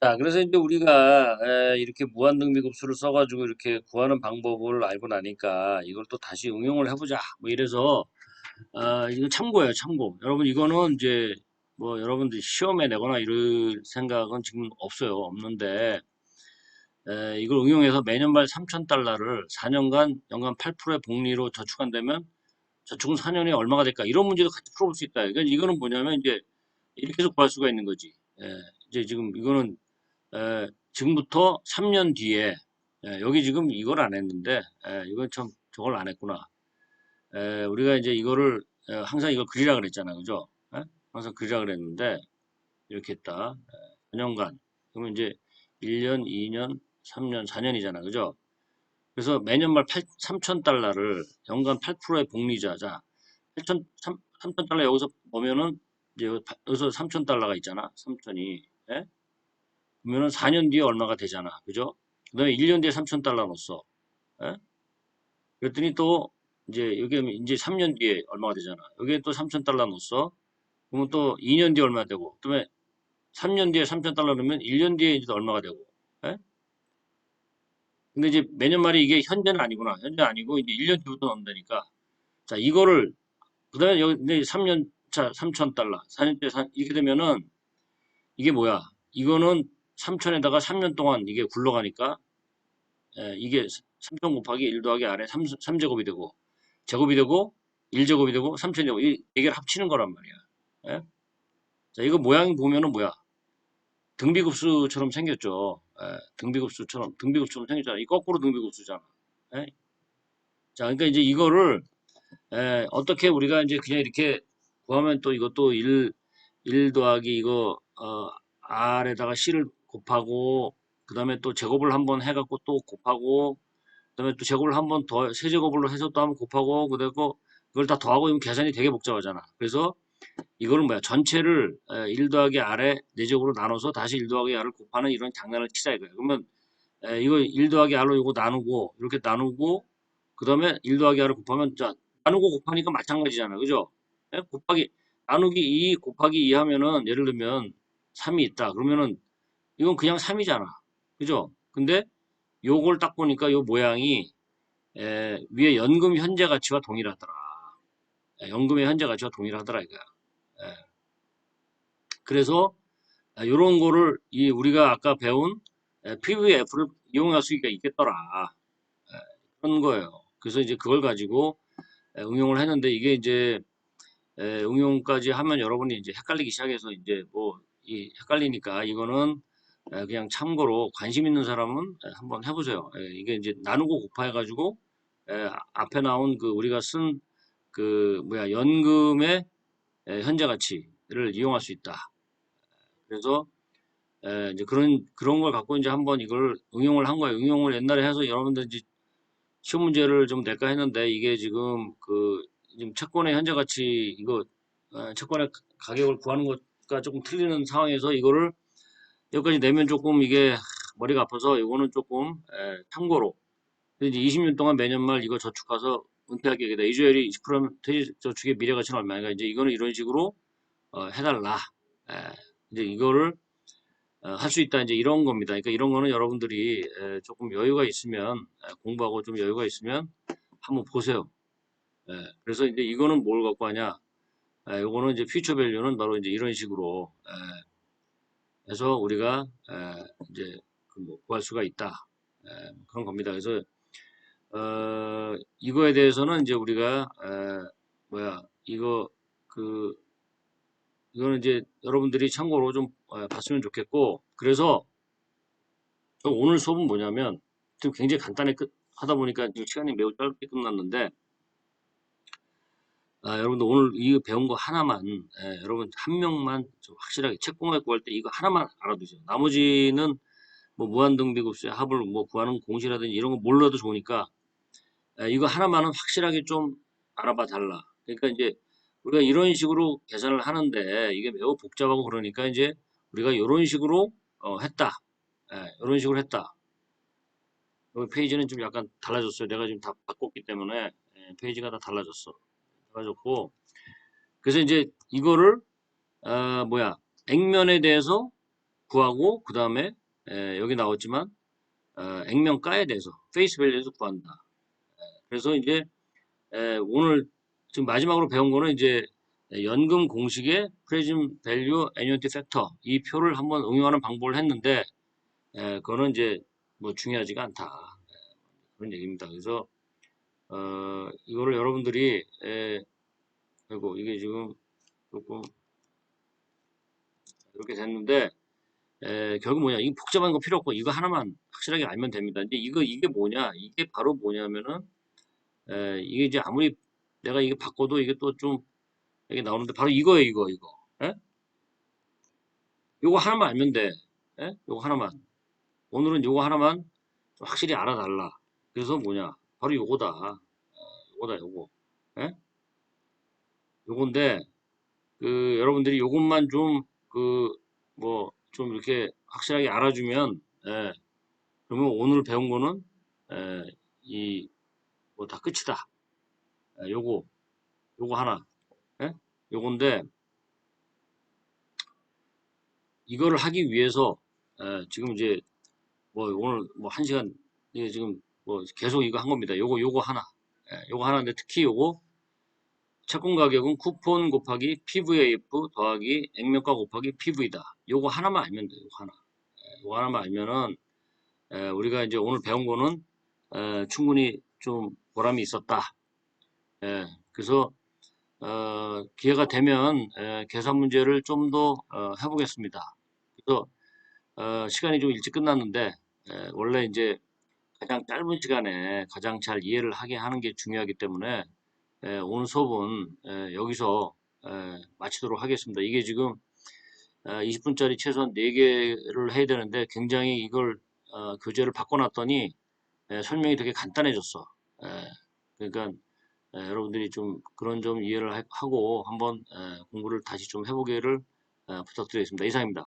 자, 그래서 이제 우리가 에, 이렇게 무한등비급수를 써가지고 이렇게 구하는 방법을 알고 나니까 이걸 또 다시 응용을 해보자. 뭐 이래서 아, 이거 참고예요, 참고. 여러분 이거는 이제 뭐 여러분들이 시험에 내거나 이럴 생각은 지금 없어요, 없는데 에, 이걸 응용해서 매년 말 3,000달러를 4년간 연간 8%의 복리로 저축한다면 저축은 4년에 얼마가 될까? 이런 문제도 같이 풀어볼 수 있다. 그러니까 이거는 뭐냐면 이제 이렇게 해서 구할 수가 있는 거지. 예, 이제 지금 이거는 에, 지금부터 3년 뒤에 에, 여기 지금 이걸 안 했는데 에, 이건 참 저걸 안 했구나. 에, 우리가 이제 이거를 에, 항상 이걸 그리라 그랬잖아, 그죠? 에? 항상 그리라 그랬는데 이렇게 했다. 에, 4년간 그러면 이제 1년, 2년, 3년, 4년이잖아, 그죠? 그래서 매년 말 8, 3,000달러를 연간 8%의 복리자, 자, 8,000, 3,000달러 여기서 보면은 이제 여기서 3,000달러가 있잖아, 3,000이. 예? 그러면은 4년 뒤에 얼마가 되잖아. 그죠? 그 다음에 1년 뒤에 3,000달러 넣었어. 예? 그랬더니 또 이제 여기 이제 3년 뒤에 얼마가 되잖아. 여기에 또 3,000달러 넣었어. 그러면 또 2년 뒤에 얼마 되고, 그 다음에 3년 뒤에 3,000달러 넣으면 1년 뒤에 이제 얼마가 되고. 예? 근데 이제 매년 말이 이게 현재는 아니구나. 현재 아니고 이제 1년 뒤부터 넣는다니까. 자, 이거를 그 다음에 여기 이제 3년 차 3,000달러, 4년째 사- 이렇게 되면은 이게 뭐야? 이거는 3천에다가 3년 동안 이게 굴러가니까 에, 이게 3천 곱하기 1 더하기 아래 3, 3제곱이 되고 제곱이 되고 1제곱이 되고 3천이 되고 이 얘기를 합치는 거란 말이야. 예? 자 이거 모양 보면은 뭐야? 등비급수처럼 생겼죠. 예, 등비급수처럼 등비급수처럼 생겼잖아. 이 거꾸로 등비급수잖아. 예? 자 그러니까 이제 이거를 에, 어떻게 우리가 이제 그냥 이렇게 구하면 또 이것도 1, 1 더하기 이거 어, R에다가 C를 곱하고 그 다음에 또 제곱을 한번 해갖고 또 곱하고 그 다음에 또 제곱을 한번 더 세제곱으로 해서 또 한번 곱하고 그리고 그걸 다 더하고 이면 계산이 되게 복잡하잖아. 그래서 이거는 뭐야 전체를 에, 1 더하기 R에 4제곱으로 나눠서 다시 1 더하기 R을 곱하는 이런 장난을 치자 이거야. 그러면 에, 이거 1 더하기 R로 이거 나누고 이렇게 나누고 그 다음에 1 더하기 R을 곱하면 자 나누고 곱하니까 마찬가지잖아. 그죠? 예? 곱하기 나누기 2 곱하기 2 하면은 예를 들면 3이 있다. 그러면은 이건 그냥 3이잖아. 그죠? 근데 요걸 딱 보니까 요 모양이 에, 위에 연금 현재 가치와 동일하더라. 에, 연금의 현재 가치와 동일하더라 이거야. 에. 그래서 아, 요런 거를 이 우리가 아까 배운 에, PVF를 이용할 수 있겠더라. 에, 그런 거예요. 그래서 이제 그걸 가지고 에, 응용을 했는데 이게 이제 에, 응용까지 하면 여러분이 이제 헷갈리기 시작해서 이제 뭐 이 헷갈리니까 이거는 에, 그냥 참고로 관심 있는 사람은 에, 한번 해보세요. 에, 이게 이제 나누고 곱해 가지고 에, 앞에 나온 그 우리가 쓴 그 뭐야 연금의 에, 현재 가치를 이용할 수 있다. 그래서 에, 이제 그런 그런 걸 갖고 이제 한번 이걸 응용을 한 거예요. 응용을 옛날에 해서 여러분들 이제 시험 문제를 좀 낼까 했는데 이게 지금 그 지금 채권의 현재 가치 이거 어, 채권의 가격을 구하는 것과 조금 틀리는 상황에서 이거를 여기까지 내면 조금 이게 머리가 아파서 이거는 조금 에, 참고로 이제 20년 동안 매년 말 이거 저축해서 은퇴하게 되다 이주율이 20% 퇴직 저축의 미래 가치는 얼마인가 이제 이거는 이런 식으로 어, 해달라 에, 이제 이거를 어, 할수 있다 이제 이런 겁니다. 그러니까 이런 거는 여러분들이 에, 조금 여유가 있으면 에, 공부하고 좀 여유가 있으면 한번 보세요. 예, 그래서 이제 이거는 뭘 갖고 하냐? 예, 요거는 이제 퓨처 밸류는 바로 이제 이런 식으로 예, 해서 우리가 예, 이제 그뭐 구할 수가 있다. 예, 그런 겁니다. 그래서 어, 이거에 대해서는 이제 우리가 에, 뭐야 이거 그 이거는 이제 여러분들이 참고로 좀 어, 봤으면 좋겠고 그래서 오늘 수업은 뭐냐면 좀 굉장히 간단히 끝 하다 보니까 지금 시간이 매우 짧게 끝났는데 아, 여러분들 오늘 이 배운 거 하나만 예, 여러분 한 명만 좀 확실하게 책 공부할 구할 때 이거 하나만 알아두세요. 나머지는 뭐 무한등비급수의 합을 뭐 구하는 공식이라든지 이런 거 몰라도 좋으니까 예, 이거 하나만은 확실하게 좀 알아봐 달라. 그러니까 이제 우리가 이런 식으로 계산을 하는데 이게 매우 복잡하고 그러니까 이제 우리가 이런 식으로 어, 했다. 예, 이런 식으로 했다. 여기 페이지는 좀 약간 달라졌어요. 내가 지금 다 바꿨기 때문에 예, 페이지가 다 달라졌어. 달라졌고 그래서 이제 이거를 어, 뭐야 액면에 대해서 구하고 그 다음에 여기 나왔지만 어, 액면가에 대해서 페이스 밸류에서 구한다. 그래서 이제 에, 오늘 지금 마지막으로 배운 거는 이제 연금 공식의 프레즘 밸류 애뉴티 팩터 이 표를 한번 응용하는 방법을 했는데 에, 그거는 이제 뭐 중요하지가 않다 에, 그런 얘기입니다. 그래서 어, 이거를 여러분들이 에, 그리고 이게 지금 조금 이렇게 됐는데 에, 결국 뭐냐 이거 복잡한 거 필요 없고 이거 하나만 확실하게 알면 됩니다. 근데 이거 이게 뭐냐 이게 바로 뭐냐면은 에, 이게 이제 아무리 내가 이게 바꿔도 이게 또 좀 이게 나오는데 바로 이거예요 이거 이거 에? 요거 하나만 알면 돼 에? 요거 하나만 오늘은 요거 하나만 좀 확실히 알아달라 그래서 뭐냐 바로 요거다 어, 요거다 요거 에? 요건데 그 여러분들이 요것만 좀 그 뭐 좀 이렇게 확실하게 알아주면 예, 그러면 오늘 배운 거는 예, 이 뭐 다 끝이다. 예, 요거 요거 하나 예? 요건데 이거를 하기 위해서 예, 지금 이제 뭐 오늘 뭐 한 시간 이게 지금 뭐 계속 이거 한 겁니다. 요거 요거 하나 예, 요거 하나인데 특히 요거 채권 가격은 쿠폰 곱하기 PVAF 더하기 액면가 곱하기 PV다. 요거 하나만 알면 돼요. 요거 하나. 예, 요거 하나만 알면은 에, 우리가 이제 오늘 배운 거는 에, 충분히 좀 보람이 있었다. 예, 그래서 어, 기회가 되면 에, 계산 문제를 좀더 어, 해보겠습니다. 그래서 어, 시간이 좀 일찍 끝났는데 에, 원래 이제 가장 짧은 시간에 가장 잘 이해를 하게 하는 게 중요하기 때문에 에, 오늘 수업은 에, 여기서 에, 마치도록 하겠습니다. 이게 지금 20분짜리 최소한 4개를 해야 되는데 굉장히 이걸 어, 교재를 바꿔놨더니 에, 설명이 되게 간단해졌어. 에, 그러니까 에, 여러분들이 좀 그런 점 이해를 하- 하고 한번 에, 공부를 다시 좀 해보기를 에, 부탁드리겠습니다. 이상입니다.